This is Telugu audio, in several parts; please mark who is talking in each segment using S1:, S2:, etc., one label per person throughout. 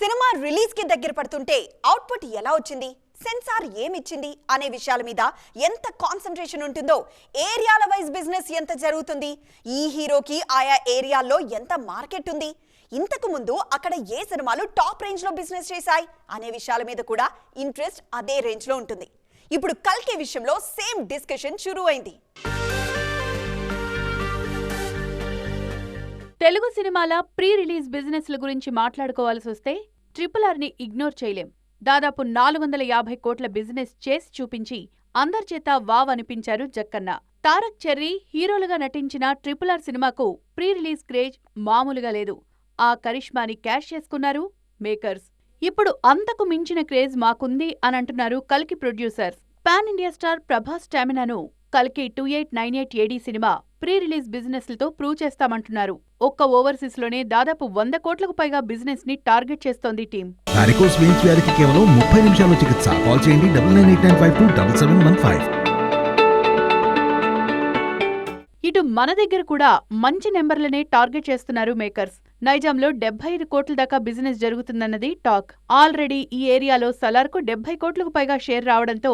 S1: సినిమా రిలీజ్కి దగ్గర పడుతుంటే అవుట్పుట్ ఎలా వచ్చింది? సెన్సార్ ఏమిచ్చింది? అనే విషయాల మీద ఎంత కాన్సన్ట్రేషన్ ఉంటుందో ఏరియాల వైజ్ బిజినెస్ ఎంత జరుగుతుంది? ఈ హీరోకి ఆయా ఏరియాల్లో ఎంత మార్కెట్ ఉంది? ఇంతకు ముందు అక్కడ ఏ సినిమాలు టాప్ రేంజ్లో బిజినెస్ చేశాయి? అనే విషయాల మీద కూడా ఇంట్రెస్ట్ అదే రేంజ్లో ఉంటుంది. ఇప్పుడు కల్కి విషయంలో సేమ్ డిస్కషన్ షురూ అయింది.
S2: తెలుగు సినిమాల ప్రీ రిలీజ్ బిజినెస్ల గురించి మాట్లాడుకోవాల్సి వస్తే ట్రిపుల్ ఆర్ని ఇగ్నోర్ చేయలేం. దాదాపు నాలుగు వందల యాభై కోట్ల బిజినెస్ చేసి చూపించి అందరిచేత వావ్ అనిపించారు జక్కన్న. తారక్ చెర్రీ హీరోలుగా నటించిన ట్రిపుల్ ఆర్ సినిమాకు ప్రీ రిలీజ్ క్రేజ్ మామూలుగా లేదు. ఆ కరిష్మాని క్యాష్ చేసుకున్నారు మేకర్స్. ఇప్పుడు అంతకు మించిన క్రేజ్ మాకుంది అని అంటున్నారు కల్కి producers. Pan India star Prabhas స్టామినాను కల్కి two eight nine eight AD cinema pre release బిజినెస్లతో prove చేస్తామంటున్నారు. ఒక్క ఓవర్సీస్లోనే దాదాపు వంద కోట్లకు పైగా బిజినెస్ని టార్గెట్ చేస్తోంది టీం.
S3: వారికోస్ వెయిన్స్ వ్యాధికి కేవలం ముప్పై నిమిషాల్లో చికిత్స. కాల్ చేయండి double nine eight nine five two double seven one five.
S2: ఇటు మన దగ్గర కూడా మంచి నెంబర్లనే టార్గెట్ చేస్తున్నారు మేకర్స్. నైజాంలో డెబ్బై ఐదు కోట్ల దాకా బిజినెస్ జరుగుతుందన్నది టాక్. ఆల్రెడీ ఈ ఏరియాలో సలార్కు డెబ్బై కోట్లకు పైగా షేర్ రావడంతో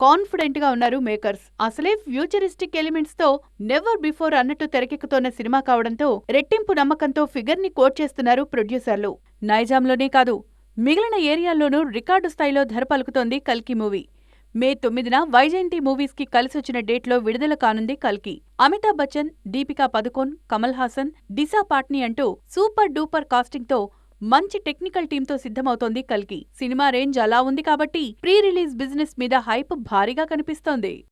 S2: కాన్ఫిడెంట్గా ఉన్నారు మేకర్స్ అసలే ఫ్యూచరిస్టిక్ ఎలిమెంట్స్తో నెవర్ బిఫోర్ అన్నట్టు తెరకెక్కుతోన్న సినిమా కావడంతో రెట్టింపు నమ్మకంతో ఫిగర్ని కోట్ చేస్తున్నారు ప్రొడ్యూసర్లు నైజాంలోనే కాదు మిగిలిన ఏరియాల్లోనూ రికార్డు స్థాయిలో ధర పలుకుతోంది కల్కి మూవీ. మే తొమ్మిదిన వైజయంతి మూవీస్కి కలిసొచ్చిన డేట్లో విడుదల కానుంది కల్కి. అమితాబ్ బచ్చన్ దీపికా పదుకోన్ కమల్ హాసన్ దిశా పాట్నీ అంటూ సూపర్ డూపర్ కాస్టింగ్తో మంచి టెక్నికల్ టీంతో సిద్ధమవుతోంది కల్కి. సినిమా రేంజ్ అలా ఉంది కాబట్టి ప్రీ రిలీజ్ బిజినెస్ మీద హైప్ భారీగా కనిపిస్తోంది.